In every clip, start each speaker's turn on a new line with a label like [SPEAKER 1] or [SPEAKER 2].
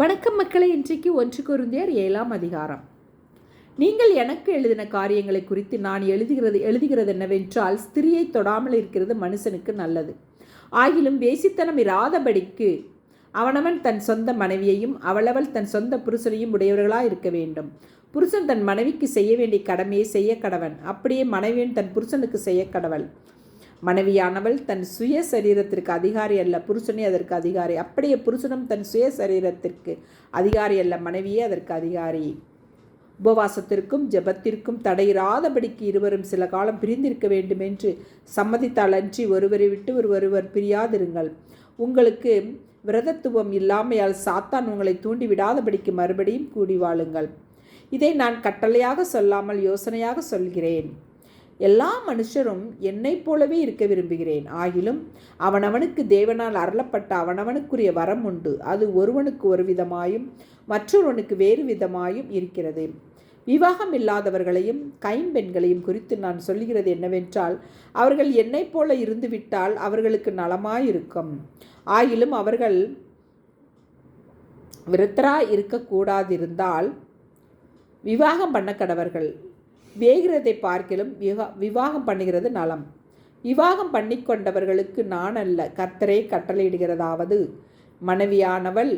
[SPEAKER 1] வணக்கம் மக்களை இன்றைக்கு ஒன்று குருந்தியர் ஏழாம் அதிகாரம். நீங்கள் எனக்கு எழுதின காரியங்களை குறித்து நான் எழுதுகிறது எழுதுகிறது என்னவென்றால் ஸ்திரியை தொடாமல் இருக்கிறது மனுஷனுக்கு நல்லது. ஆகிலும் வேசித்தனம் இராதபடிக்கு அவனவன் தன் சொந்த மனைவியையும் அவளவள் தன் சொந்த புருஷனையும் உடையவர்களாக இருக்க வேண்டும். புருஷன் தன் மனைவிக்கு செய்ய வேண்டிய கடமையை செய்ய கடவன். அப்படியே மனைவியன் தன் புருஷனுக்கு செய்ய கடவள். மனைவியானவள் தன் சுய சரீரத்திற்கு அதிகாரி அல்ல புருஷனே அதற்கு அதிகாரி. அப்படியே புருஷனும் தன் சுய சரீரத்திற்கு அதிகாரி அல்ல மனைவியே அதற்கு அதிகாரி. உபவாசத்திற்கும் ஜெபத்திற்கும் தடையிராதபடிக்கு இருவரும் சில காலம் பிரிந்திருக்க வேண்டும் என்று சம்மதித்தால் அன்றி ஒருவரை விட்டு ஒரு ஒருவர் பிரியாதிருங்கள். உங்களுக்கு விரதத்துவம் இல்லாமையால் சாத்தான் உங்களை தூண்டி விடாதபடிக்கு மறுபடியும் கூடி வாழுங்கள். இதை நான் கட்டளையாக சொல்லாமல் யோசனையாக சொல்கிறேன். எல்லா மனுஷரும் என்னைப் போலவே இருக்க விரும்புகிறேன். ஆகிலும் அவனவனுக்கு தேவனால் அருளப்பட்ட அவனவனுக்குரிய வரம் உண்டு. அது ஒருவனுக்கு ஒரு விதமாயும் மற்றொருவனுக்கு வேறு விதமாயும் இருக்கிறது. விவாகம் இல்லாதவர்களையும் கைம்பெண்களையும் குறித்து நான் சொல்கிறது என்னவென்றால் அவர்கள் என்னைப் போல இருந்துவிட்டால் அவர்களுக்கு நலமாயிருக்கும். ஆகிலும் அவர்கள் விருத்தராய் இருக்கக்கூடாதிருந்தால் விவாகம் பண்ண கடவர்கள். வேகிறதை பார்க்கிலும் விவா விவாகம் பண்ணுகிறது நலம். விவாகம் பண்ணிக்கொண்டவர்களுக்கு நான் அல்ல கர்த்தரே கட்டளையிடுகிறதாவது. மனைவியானவள்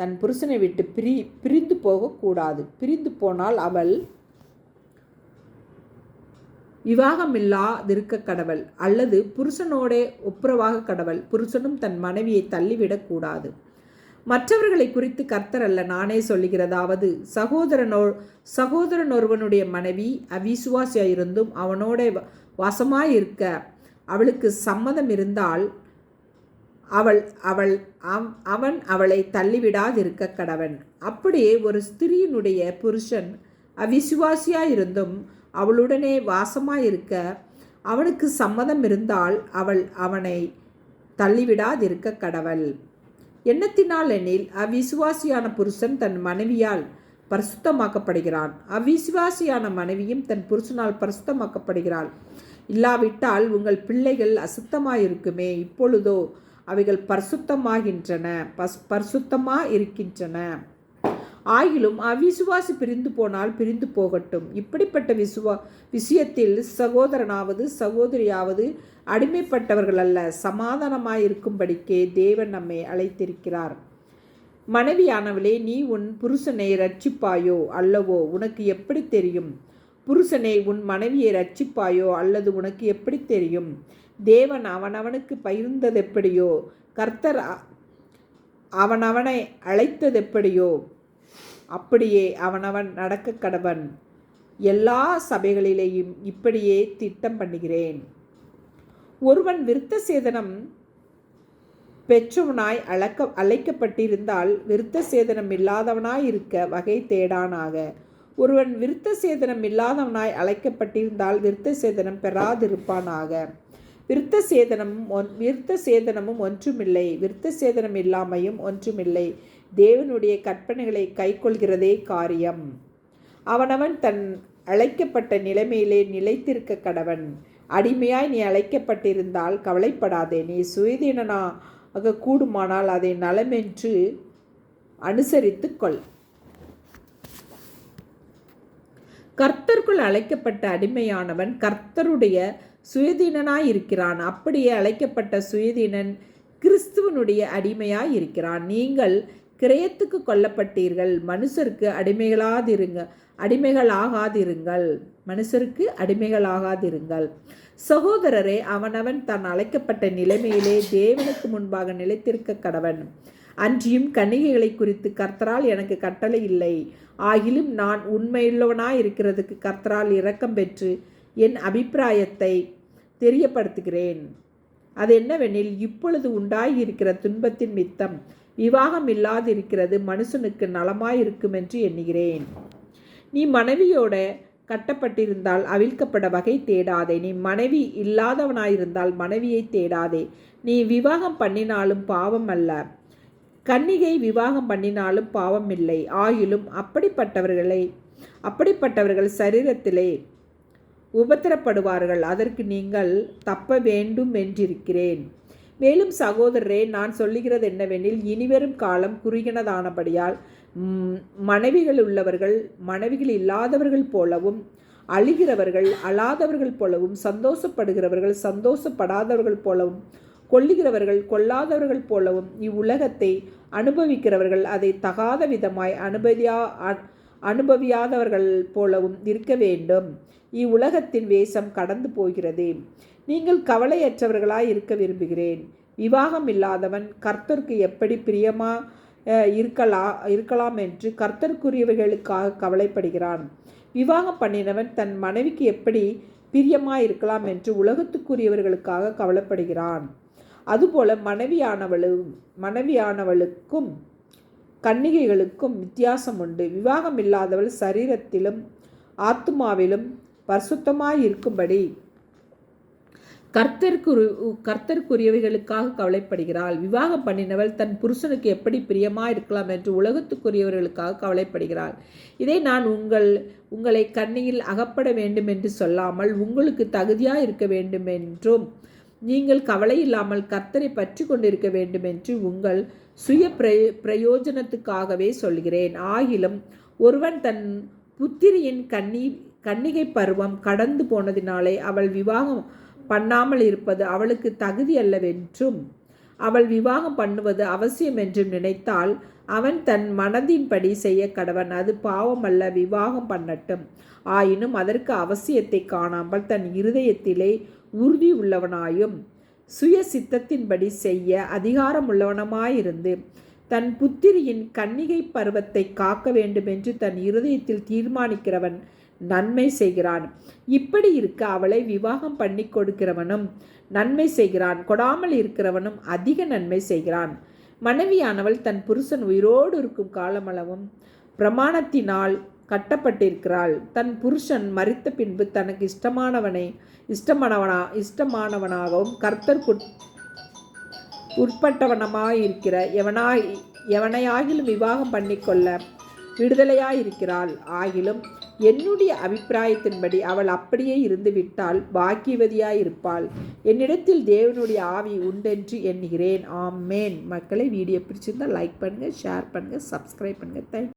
[SPEAKER 1] தன் புருஷனை விட்டு பிரி பிரிந்து போகக்கூடாது பிரிந்து போனால் அவள் விவாகமில்லாதிருக்க கடவள் அல்லது புருஷனோடே ஒப்புரவாக கடவள். புருஷனும் தன் மனைவியை தள்ளிவிடக்கூடாது மற்றவர்களை குறித்து கர்த்தர் அல்ல நானே சொல்லுகிறதாவது சகோதரனோ சகோதரன் ஒருவனுடைய மனைவி அவிசுவாசியாயிருந்தும் அவனோட வாசமாயிருக்க அவளுக்கு சம்மதம் இருந்தால் அவள் அவள் அவன் அவளை தள்ளிவிடாதிருக்க கடவன். அப்படியே ஒரு ஸ்திரீனுடைய புருஷன் அவிசுவாசியாயிருந்தும் அவளுடனே வாசமாயிருக்க அவனுக்கு சம்மதம் இருந்தால் அவள் அவனை தள்ளிவிடாதிருக்க கடவள். எண்ணத்தினால் எனில் அவிசுவாசியான புருஷன் தன் மனைவியால் பரிசுத்தமாக்கப்படுகிறான். அவிசுவாசியான மனைவியும் தன் புருஷனால் பரிசுத்தமாக்கப்படுகிறாள். இல்லாவிட்டால் உங்கள் பிள்ளைகள் அசுத்தமாயிருக்குமே. இப்பொழுதோ அவைகள் பரிசுத்தமாகின்றன. பஸ் பரிசுத்தமாக இருக்கின்றன ஆயிலும் அவிசுவாசி பிரிந்து போனால் பிரிந்து போகட்டும். இப்படிப்பட்ட விசுவா விஷயத்தில் சகோதரனாவது சகோதரியாவது அடிமைப்பட்டவர்கள் அல்ல சமாதானமாயிருக்கும்படிக்கே தேவன் நம்மை அழைத்திருக்கிறார். மனைவியானவளே நீ உன் புருஷனை ரட்சிப்பாயோ அல்லவோ உனக்கு எப்படி தெரியும்? புருஷனை உன் மனைவியை ரட்சிப்பாயோ அல்லது உனக்கு எப்படி தெரியும்? தேவன் அவனவனுக்கு பகிர்ந்தது எப்படியோ கர்த்தர் அவனவனை அழைத்தது எப்படியோ அப்படியே அவனவன் நடக்க கடவன். எல்லா சபைகளிலேயும் இப்படியே திட்டம் பண்ணுகிறேன். ஒருவன் விருத்த சேதனம் பெற்றவனாய் அழைக்க அழைக்கப்பட்டிருந்தால் விருத்த சேதனம் இல்லாதவனாய் இருக்க வகை தேடானாக. ஒருவன் விருத்த சேதனம் இல்லாதவனாய் அழைக்கப்பட்டிருந்தால் விருத்த சேதனம் பெறாதிருப்பானாக. விருத்த சேதனம் ஒன் விருத்த சேதனமும் ஒன்றுமில்லை. விருத்த சேதனம் இல்லாமையும் ஒன்றுமில்லை. தேவனுடைய கற்பனைகளை கைக்கொள்கிறதே காரியம். அவனவன் தன் அழைக்கப்பட்ட நிலைமையிலே நிலைத்திருக்க கடவன். அடிமையாய் நீ அழைக்கப்பட்டிருந்தால் கவலைப்படாதே. நீ சுயதீனனாக கூடுமானால் அதை நலமென்று அனுசரித்து கொள். கர்த்தருக்குள் அழைக்கப்பட்ட அடிமையானவன் கர்த்தருடைய சுயதீனனாய் இருக்கிறான் அப்படியே அழைக்கப்பட்ட சுயதீனன் கிறிஸ்துவனுடைய அடிமையாய் இருக்கிறான் நீங்கள் கிரயத்துக்கு கொல்லப்பட்டீர்கள். மனுஷருக்கு அடிமைகளாதிருங்க. அடிமைகளாகாதிருங்கள். மனுஷருக்கு அடிமைகளாகாதிருங்கள். சகோதரரே அவனவன் தான் அழைக்கப்பட்ட நிலைமையிலே தேவனுக்கு முன்பாக நிலைத்திருக்க கடவன். அன்றியும் கன்னிகைகளை குறித்து கர்த்தரால் எனக்கு கட்டளை இல்லை. ஆகிலும் நான் உண்மையுள்ளவனாய் இருக்கிறதுக்கு கர்த்தரால் இரக்கம் பெற்று என் அபிப்பிராயத்தை தெரியப்படுத்துகிறேன். அது என்னவெனில் இப்பொழுது உண்டாகியிருக்கிற துன்பத்தின் மித்தம் விவாகம் இல்லாதிருக்கிறது மனுஷனுக்கு நலமாயிருக்கும் என்று எண்ணுகிறேன். நீ மனைவியோட கட்டப்பட்டிருந்தால் அவிழ்க்கப்பட வகை தேடாதே. நீ மனைவி இல்லாதவனாயிருந்தால் மனைவியை தேடாதே. நீ விவாகம் பண்ணினாலும் பாவம் அல்ல. கன்னிகை விவாகம் பண்ணினாலும் பாவம் இல்லை. ஆயிலும் அப்படிப்பட்டவர்களை அப்படிப்பட்டவர்கள் சரீரத்திலே உபத்திரப்படுவார்கள். அதற்கு நீங்கள் தப்ப வேண்டும் என்றிருக்கிறேன். மேலும் சகோதரரே நான் சொல்லுகிறது என்னவெனில் இனிவரும் காலம் குறுகினதானபடியால் மனைவிகள் உள்ளவர்கள் மனைவிகள் இல்லாதவர்கள் போலவும் அழுகிறவர்கள் அழாதவர்கள் போலவும் சந்தோஷப்படுகிறவர்கள் சந்தோஷப்படாதவர்கள் போலவும் கொல்லுகிறவர்கள் கொல்லாதவர்கள் போலவும் இவ்வுலகத்தை அனுபவிக்கிறவர்கள் அதை தகாத விதமாய் அனுபதியா அ- அனுபவியாதவர்கள் போலவும் இருக்க வேண்டும். இவ்வுலகத்தின் வேஷம் கடந்து போகிறது. நீங்கள் கவலையற்றவர்களாய் இருக்க விரும்புகிறேன். விவாகம் இல்லாதவன் கர்த்தருக்கு எப்படி பிரியமா இருக்கலா இருக்கலாம் என்று கர்த்தருக்குரியவர்களுக்காக கவலைப்படுகிறான். விவாகம் பண்ணினவன் தன் மனைவிக்கு எப்படி பிரியமாக இருக்கலாம் என்று உலகத்துக்குரியவர்களுக்காக கவலைப்படுகிறான். அதுபோல மனைவியானவளும் மனைவியானவளுக்கும் கன்னிகைகளுக்கும் வித்தியாசம் உண்டு. விவாகம் இல்லாதவள் சரீரத்திலும் ஆத்துமாவிலும் பரிசுத்தமாய் இருக்கும்படி கர்த்தருக்கு கர்த்தருக்குரியவைகளுக்காக கவலைப்படுகிறாள். விவாகம் பண்ணினவள் தன் புருஷனுக்கு எப்படி பிரியமாக இருக்கலாம் என்று உலகத்துக்குரியவர்களுக்காக கவலைப்படுகிறாள். இதை நான் உங்கள் உங்களை கண்ணியில் அகப்பட வேண்டும் என்று சொல்லாமல் உங்களுக்கு தகுதியாக இருக்க வேண்டும் என்றும் நீங்கள் கவலை இல்லாமல் கர்த்தரை பற்றி கொண்டிருக்க வேண்டும் என்று உங்கள் சுய பிரய பிரயோஜனத்துக்காகவே சொல்கிறேன். ஆகிலும் ஒருவன் தன் புத்திரியின் கன்னி கன்னிகை பருவம் கடந்து போனதினாலே அவள் விவாகம் பண்ணாமல் இருப்பது அவளுக்கு தகுதி அல்லவென்றும் அவள் விவாகம் பண்ணுவது அவசியம் என்றும் நினைத்தால் அவன் தன் மனதின்படி செய்ய கடவன். அது பாவமல்ல விவாகம் பண்ணட்டும். ஆயினும் அதற்கு அவசியத்தை காணாமல் தன் இருதயத்திலே உறுதி உள்ளவனாயும் சுய சித்தத்தின்படி செய்ய அதிகாரமுள்ளவனமாயிருந்து தன் புத்திரியின் கன்னிகை பருவத்தை காக்க வேண்டுமென்று தன் இருதயத்தில் தீர்மானிக்கிறவன் நன்மை செய்கிறான். இப்படி இருக்க அவளை விவாகம் பண்ணி கொடுக்கிறவனும் நன்மை செய்கிறான். கொடாமல் இருக்கிறவனும் அதிக நன்மை செய்கிறான். மனைவியானவள் தன் புருஷன் உயிரோடு இருக்கும் காலமளவும் பிரமாணத்தினால் கட்டப்பட்டிருக்கிறாள். தன் புருஷன் மறித்த பின்பு தனக்கு இஷ்டமானவனை இஷ்டமானவனா இஷ்டமானவனாகவும் கர்த்தர்க்கு உட்பட்டவனமாயிருக்கிற எவனாய் எவனையாகிலும் விவாகம் பண்ணிக்கொள்ள விடுதலையாயிருக்கிறாள். ஆகிலும் என்னுடைய அபிப்பிராயத்தின்படி அவள் அப்படியே இருந்து விட்டால் பாக்கியவதியாயிருப்பாள். என்னிடத்தில் தேவனுடைய ஆவி உண்டென்று எண்ணுகிறேன். ஆமேன். மக்களை வீடியோ பிடிச்சிருந்தால் லைக் பண்ணுங்கள் ஷேர் பண்ணுங்கள் சப்ஸ்கிரைப் பண்ணுங்கள் தேங்க்